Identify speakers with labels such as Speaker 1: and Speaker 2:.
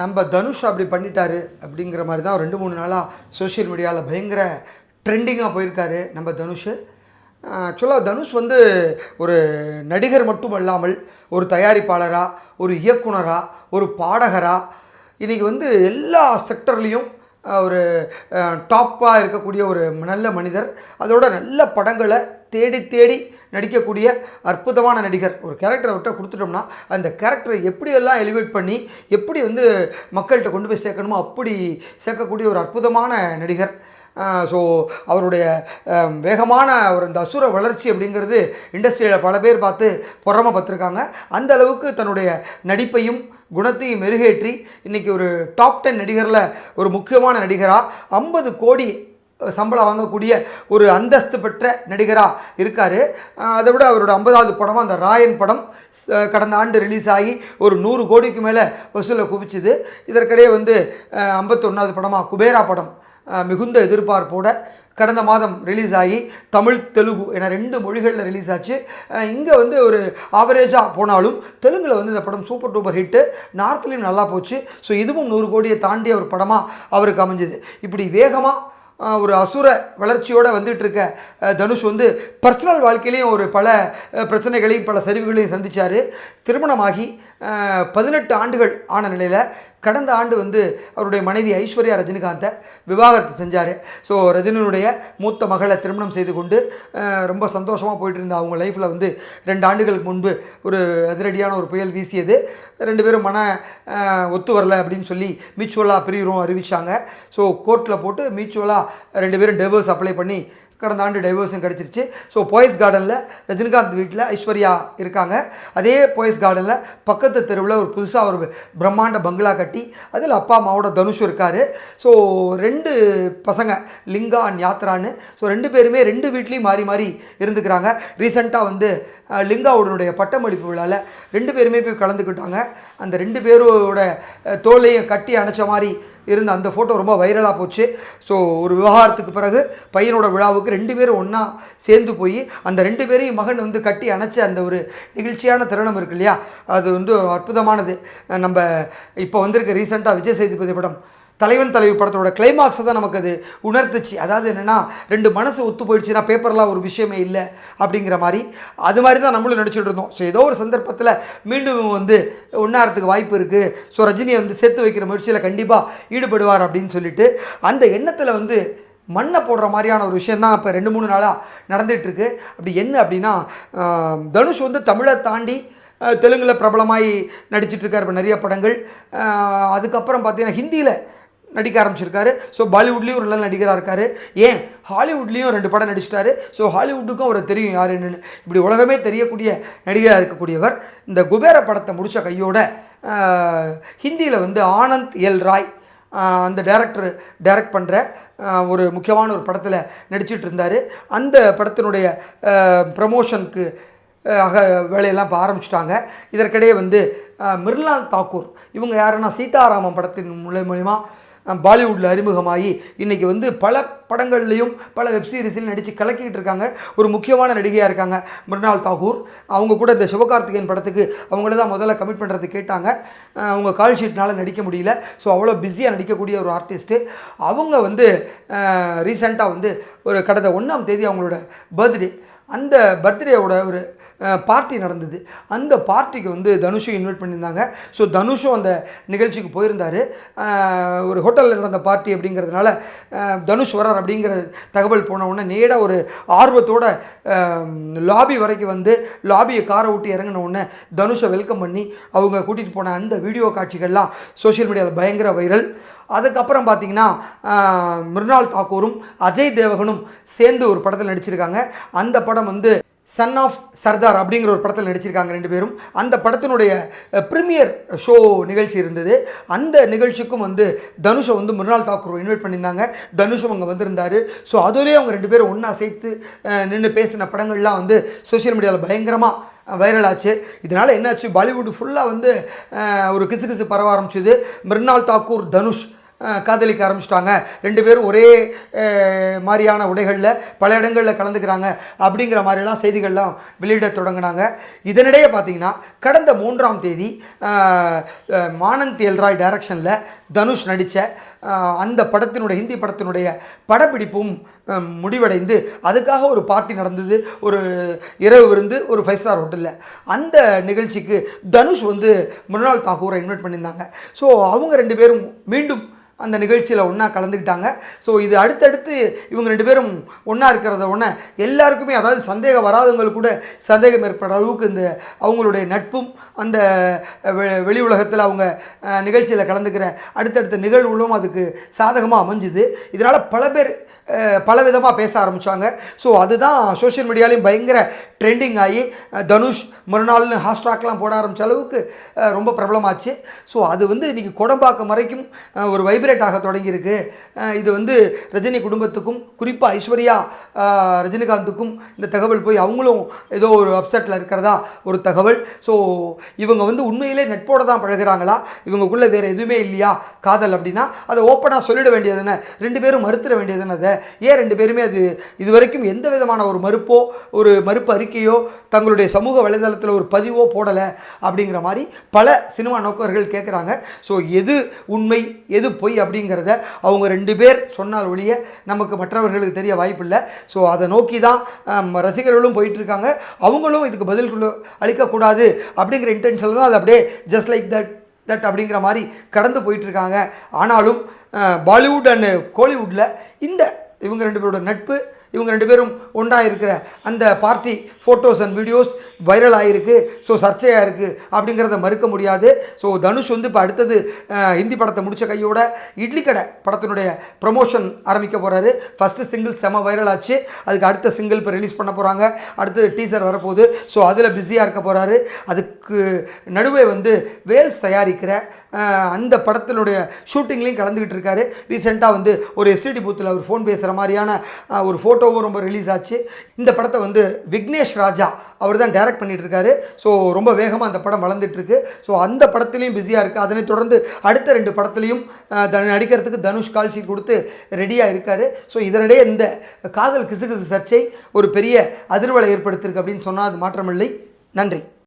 Speaker 1: நம்ம தனுஷ் அப்படி பண்ணிட்டாரு அப்படிங்கிற மாதிரி தான் ரெண்டு மூணு நாளாக சோஷியல் மீடியாவில் பயங்கர ட்ரெண்டிங்காக போயிருக்காரு நம்ம தனுஷ். ஆக்சுவலாக தனுஷ் வந்து ஒரு நடிகர் மட்டும் இல்லாமல் ஒரு தயாரிப்பாளராக ஒரு இயக்குனராக ஒரு பாடகராக இன்றைக்கி வந்து எல்லா செக்டர்லேயும் ஒரு டாப்பாக இருக்கக்கூடிய ஒரு நல்ல மனிதர். அதோட நல்ல படங்களை தேடி தேடி நடிக்கக்கூடிய அற்புதமான நடிகர் ஒரு கேரக்டரை விட்ட கொடுத்துட்டோம்னா அந்த கேரக்டரை எப்படியெல்லாம் எலிவேட் பண்ணி எப்படி வந்து மக்கள்கிட்ட கொண்டு போய் சேர்க்கணுமோ அப்படி சேர்க்கக்கூடிய ஒரு அற்புதமான நடிகர். ஸோ அவருடைய வேகமான ஒரு இந்த அசுர வளர்ச்சி அப்படிங்கிறது இண்டஸ்ட்ரியில் பல பேர் பார்த்து பொறாம பார்த்துருக்காங்க அந்த அளவுக்கு தன்னுடைய நடிப்பையும் குணத்தையும் மெருகேற்றி இன்றைக்கி ஒரு டாப் டென் நடிகரில் ஒரு முக்கியமான நடிகராக ஐம்பது கோடி சம்பளம் வாங்கக்கூடிய ஒரு அந்தஸ்து பெற்ற நடிகராக இருக்கார். அதை விட அவரோட ஐம்பதாவது படமாக அந்த ராயன் படம் கடந்த ஆண்டு ரிலீஸ் ஆகி ஒரு நூறு கோடிக்கு மேலே வசூலை குவிச்சுது. இதற்கிடையே வந்து ஐம்பத்தொன்னாவது படமாக குபேரா படம் மிகுந்த எதிர்பார்ப்போட கடந்த மாதம் ரிலீஸ் ஆகி தமிழ் தெலுங்கு என ரெண்டு மொழிகளில் ரிலீஸ் ஆச்சு இங்கே வந்து ஒரு ஆவரேஜாக போனாலும் தெலுங்கில் வந்து இந்த படம் சூப்பர் டூப்பர் ஹிட்டு நார்த்லேயும் நல்லா போச்சு. ஸோ இதுவும் நூறு கோடியை தாண்டிய ஒரு படமாக அவருக்கு அமைஞ்சது. இப்படி வேகமாக ஒரு அசுர வளர்ச்சியோடு வந்துட்டு இருக்க தனுஷ் வந்து பர்சனல் வாழ்க்கையிலையும் ஒரு பல பிரச்சனைகளையும் பல சரிவுகளையும் சந்திச்சார். திருமணமாகி பதினெட்டு ஆண்டுகள் ஆன நிலையில் கடந்த ஆண்டு வந்து அவருடைய மனைவி ஐஸ்வர்யா ரஜினிகாந்தை விவாகரத்து செஞ்சார். ஸோ ரஜினியுடைய மூத்த மகளை திருமணம் செய்து கொண்டு ரொம்ப சந்தோஷமாக போயிட்டு இருந்த அவங்க லைஃப்பில் வந்து ரெண்டு ஆண்டுகளுக்கு முன்பு ஒரு அதிரடியான ஒரு புயல் வீசியது. ரெண்டு பேரும் மன ஒத்து வரல அப்படின்னு சொல்லி மியூச்சுவலாக பிரிகிறோம் அறிவித்தாங்க ஸோ கோர்ட்டில் போட்டு மியூச்சுவலாக ரெண்டு பேரும் டைவர்ஸ் அப்ளை பண்ணி கடந்த ஆண்டு டைவர்ஸும் கிடச்சிருச்சு. ஸோ போயஸ் கார்டனில் ரஜினிகாந்த் வீட்டில் ஐஸ்வர்யா இருக்காங்க. அதே போயஸ் கார்டனில் பக்கத்து தெருவில் ஒரு புதுசாக ஒரு பிரம்மாண்ட பங்களா கட்டி அதில் அப்பா அம்மாவோட தனுஷும் இருக்கார். ஸோ ரெண்டு பசங்க லிங்கா அண்ட் யாத்ரான்னு. ஸோ ரெண்டு பேருமே ரெண்டு வீட்லேயும் மாறி மாறி இருந்துக்கிறாங்க. ரீசெண்டாக வந்து லிங்காவுடனுடைய பட்டமளிப்பு விழாவில் ரெண்டு பேருமே போய் கலந்துக்கிட்டாங்க. அந்த ரெண்டு பேரோட தோலையும் கட்டி அணைச்ச மாதிரி இருந்த அந்த ஃபோட்டோ ரொம்ப வைரலாக போச்சு. ஸோ ஒரு விவகாரத்துக்கு பிறகு பையனோட விழாவுக்கு ரெண்டு பேரும் ஒன்றா சேர்ந்து போய் அந்த ரெண்டு பேரையும் மகன் வந்து கட்டி அணைச்ச அந்த ஒரு நிகழ்ச்சியான தருணம் இருக்கு இல்லையா? அது வந்து அற்புதமானது. நம்ம இப்போ வந்திருக்க ரீசெண்டாக விஜய் சேதுபதி படம் தலைவன் தலைவி படத்தோட கிளைமாக்ஸை தான் நமக்கு அது உணர்த்துச்சு. அதாவது என்னென்னா ரெண்டு மனசு ஒத்து போயிடுச்சுன்னா பேப்பர்லாம் ஒரு விஷயமே இல்லை அப்படிங்கிற மாதிரி. அது மாதிரி தான் நம்மளும் நடிச்சுட்டு இருந்தோம். ஸோ ஏதோ ஒரு சந்தர்ப்பத்தில் மீண்டும் வந்து ஒன்றாறதுக்கு வாய்ப்பு இருக்குது ஸோ ரஜினியை வந்து சேர்த்து வைக்கிற முயற்சியில் கண்டிப்பாக ஈடுபடுவார் அப்படின்னு சொல்லிட்டு அந்த எண்ணத்தில் வந்து மண்ணை போடுற மாதிரியான ஒரு விஷயம் தான் இப்போ ரெண்டு மூணு நாளாக நடந்துகிட்ருக்கு அப்படி என்ன அப்படின்னா தனுஷ் வந்து தமிழை தாண்டி தெலுங்கில் பிரபலமாகி நடிச்சிட்ருக்கார் இப்போ நிறைய படங்கள். அதுக்கப்புறம் பார்த்தீங்கன்னா ஹிந்தியில் நடிக்க ஆரம்பிச்சிருக்காரு. ஸோ பாலிவுட்லேயும் ஒரு நல்ல நடிகராக இருக்கார். ஏன்? ஹாலிவுட்லேயும் ரெண்டு படம் நடிச்சிட்டாரு. ஸோ ஹாலிவுட்டுக்கும் அவரை தெரியும் யார் என்னென்னு. இப்படி உலகமே தெரியக்கூடிய நடிகராக இருக்கக்கூடியவர் இந்த குபேர படத்தை முடித்த கையோட ஹிந்தியில் வந்து ஆனந்த் எல் ராய் அந்த டேரக்டர் டைரக்ட் பண்ணுற ஒரு முக்கியமான ஒரு படத்தில் நடிச்சிட்டு இருந்தார். அந்த படத்தினுடைய ப்ரமோஷனுக்கு ஆக வேலையெல்லாம் இப்போ ஆரம்பிச்சிட்டாங்க. இதற்கிடையே வந்து மிர்லான் தாக்கூர். இவங்க யாருன்னா சீதாராமம் படத்தின் மூலியமாக பாலிவுட்டில் அறிமுகமாகி இன்றைக்கி வந்து பல படங்கள்லையும் பல வெப்சீரிஸில் நடித்து கலக்கிக்கிட்டு இருக்காங்க. ஒரு முக்கியமான நடிகையாக இருக்காங்க மிருனால் தாகூர். அவங்க கூட இந்த சிவகார்த்திகேயன் படத்துக்கு அவங்கள தான் முதல்ல கமிட் பண்ணுறது கேட்டாங்க. அவங்க கால் ஷீட்னால் நடிக்க முடியல. ஸோ அவ்வளோ பிஸியாக நடிக்கக்கூடிய ஒரு ஆர்டிஸ்ட்டு அவங்க வந்து ரீசெண்டாக வந்து ஒரு கடந்த ஒன்றாம் தேதி அவங்களோட பர்த்டே அந்த பர்த்டேவோட ஒரு பார்ட்டி நடந்தது. அந்த பார்ட்டிக்கு வந்து தனுஷும் இன்வைட் பண்ணியிருந்தாங்க. ஸோ தனுஷும் அந்த நிகழ்ச்சிக்கு போயிருந்தார். ஒரு ஹோட்டலில் நடந்த பார்ட்டி அப்படிங்கிறதுனால தனுஷ் வரார் அப்படிங்கிற தகவல் போன உடனே நேராக ஒரு ஆர்வத்தோட லாபி வரைக்கும் வந்து லாபியை காரை விட்டு இறங்கின உடனே தனுஷை வெல்கம் பண்ணி அவங்க கூட்டிகிட்டு போன அந்த வீடியோ காட்சிகள்லாம் சோஷியல் மீடியாவில் பயங்கர வைரல் அதுக்கப்புறம் பார்த்தீங்கன்னா மிருனால் தாக்கூரும் அஜய் தேவகனும் சேர்ந்து ஒரு படத்தில் நடிச்சிருக்காங்க. அந்த படம் வந்து சன் ஆஃப் சர்தார் அப்படிங்கிற ஒரு படத்தில் நடிச்சிருக்காங்க ரெண்டு பேரும். அந்த படத்தினுடைய ப்ரீமியர் ஷோ நிகழ்ச்சி இருந்தது. அந்த நிகழ்ச்சிக்கும் வந்து தனுஷை வந்து மிருனால் தாக்கூர் இன்வைட் பண்ணியிருந்தாங்க. தனுஷும் அங்கே வந்திருந்தார். ஸோ அதுலேயே அவங்க ரெண்டு பேரும் ஒன்றா சேர்த்து நின்று பேசின படங்கள்லாம் வந்து சோஷியல் மீடியாவில் பயங்கரமாக வைரல் ஆச்சு. இதனால் என்னாச்சு? பாலிவுட் ஃபுல்லாக வந்து ஒரு கிசு கிசு பரவ ஆரம்பிச்சுது. மிருனால் தாக்கூர் தனுஷ் காதலிக்க ஆரம்பிச்சிட்டாங்க. ரெண்டு பேரும் ஒரே மாதிரியான உடைகளில் பல இடங்களில் கலந்துக்கிறாங்க அப்படிங்கிற மாதிரிலாம் செய்திகள்லாம் வெளியிட தொடங்கினாங்க. இதனிடையே பார்த்தீங்கன்னா கடந்த மூன்றாம் தேதி மானந்த் எல்ராய் டைரக்ஷனில் தனுஷ் நடித்த அந்த படத்தினுடைய ஹிந்தி படத்தினுடைய படப்பிடிப்பும் முடிவடைந்து அதுக்காக ஒரு பார்ட்டி நடந்தது. ஒரு இரவு விருந்து ஒரு ஃபைவ் ஸ்டார் ஹோட்டலில் அந்த நிகழ்ச்சிக்கு தனுஷ் வந்து மிருனால் தாகூரை இன்வைட் பண்ணியிருந்தாங்க. ஸோ அவங்க ரெண்டு பேரும் மீண்டும் அந்த நிகழ்ச்சியில் ஒன்றா கலந்துக்கிட்டாங்க. ஸோ இது அடுத்தடுத்து இவங்க ரெண்டு பேரும் ஒன்றா இருக்கிறத ஒன்று எல்லாருக்குமே அதாவது சந்தேகம் வராதவங்களுக்கு கூட சந்தேகம் ஏற்படுற அளவுக்கு இந்த அவங்களுடைய நட்பும் அந்த வெ- வெளி உலகத்தில் அவங்க நிகழ்ச்சியில் கலந்துக்கிற அடுத்தடுத்த நிகழ்வுகளும் அதுக்கு சாதகமாக அமைஞ்சுது. இதனால் பல பேர் பல விதமாக பேச ஆரம்பித்தாங்க ஸோ அதுதான் சோஷியல் மீடியாலையும் பயங்கர ட்ரெண்டிங் ஆகி தனுஷ் மறுநாள்னு ஹாஷ்டாக்லாம் போட ஆரம்பித்த அளவுக்கு ரொம்ப பிரபலமாச்சு. ஸோ அது வந்து இன்றைக்கி கொடம்பாக்கம் வரைக்கும் ஒரு வைப்ரே வைப்ரேட் ஆக தொடங்கியிருக்கு. இது வந்து ரஜினி குடும்பத்துக்கும் குறிப்பாக ஐஸ்வர்யா ரஜினிகாந்துக்கும் இந்த தகவல் போய் அவங்களும் ஏதோ ஒரு அப்செட்டில் இருக்கிறதா ஒரு தகவல். ஸோ இவங்க வந்து உண்மையிலே நட்போட தான் பழகுறாங்களா? இவங்களுக்குள்ளே வேறு எதுவுமே இல்லையா? காதல் அப்படின்னா அதை ஓப்பனாக சொல்லிட வேண்டியது என்ன? ரெண்டு பேரும் மறுத்துட வேண்டியது என்ன அதை? ஏன் ரெண்டு பேருமே அது இது வரைக்கும் எந்த விதமான ஒரு மறுப்போ ஒரு மறுப்பு அறிக்கையோ தங்களுடைய சமூக வலைதளத்தில் ஒரு பதிவோ போடலை அப்படிங்கிற மாதிரி பல சினிமா நோக்கர்கள் கேட்குறாங்க ஸோ எது உண்மை எது பொய் அப்படிங்கிறத அவங்க ரெண்டு பேர் சொன்னால் ஒழிய நமக்கு மற்றவர்களுக்கு தெரிய வாய்ப்பில்லை. ஸோ அதை நோக்கி தான் ரசிகர்களும் போயிட்டு இருக்காங்க அவங்களும் இதுக்கு பதில் அளிக்கக்கூடாது அப்படிங்கிற இன்டென்ஷனில் தான் அது அப்படியே ஜஸ்ட் லைக் தட் தட் அப்படிங்கிற மாதிரி கடந்து போயிட்டுருக்காங்க. ஆனாலும் பாலிவுட் அண்ட் கோலிவுட்டில் இந்த இவங்க ரெண்டு பேரோட நட்பு இவங்க ரெண்டு பேரும் ஒன்றா இருக்கிற அந்த party photos and videos viral ஆகிருக்கு ஸோ சர்ச்சையாக இருக்குது அப்படிங்கிறத மறுக்க முடியாது. ஸோ தனுஷ் வந்து இப்போ அடுத்தது ஹிந்தி படத்தை முடித்த கையோட இட்லி கடை படத்தினுடைய ப்ரமோஷன் ஆரம்பிக்க போகிறாரு ஃபஸ்ட்டு சிங்கிள் செம வைரல் ஆச்சு. அதுக்கு அடுத்த சிங்கிள் இப்போ ரிலீஸ் பண்ண போகிறாங்க அடுத்தது டீசர் வரப்போகுது. ஸோ அதில் பிஸியாக இருக்க போகிறாரு அதுக்கு நடுவே வந்து வேல்ஸ் தயாரிக்கிற அந்த படத்தினுடைய ஷூட்டிங்லேயும் கலந்துக்கிட்டு இருக்காரு. ரீசெண்டாக வந்து ஒரு எஸ்டிடி பூத்தில் அவர் ஃபோன் பேசுகிற மாதிரியான ஒரு ஃபோட்டோவும் ரொம்ப ரிலீஸ் ஆச்சு. இந்த படத்தை வந்து விக்னேஷ் ராஜா அவர் தான் டைரக்ட் பண்ணிகிட்ருக்காரு இருக்காரு. ஸோ ரொம்ப வேகமாக அந்த படம் வளர்ந்துட்டுருக்கு ஸோ அந்த படத்துலையும் பிஸியாக இருக்குது அதனை தொடர்ந்து அடுத்த ரெண்டு படத்துலையும் த- நடிக்கிறதுக்கு தனுஷ் கால்ஷி கொடுத்து ரெடியாக இருக்கார். ஸோ இதனிடையே இந்த காதல் கிசுகிசு சர்ச்சை ஒரு பெரிய அதிர்வலை ஏற்படுத்தியிருக்கு அப்படின்னு சொன்னால் அது மாற்றமில்லை. நன்றி.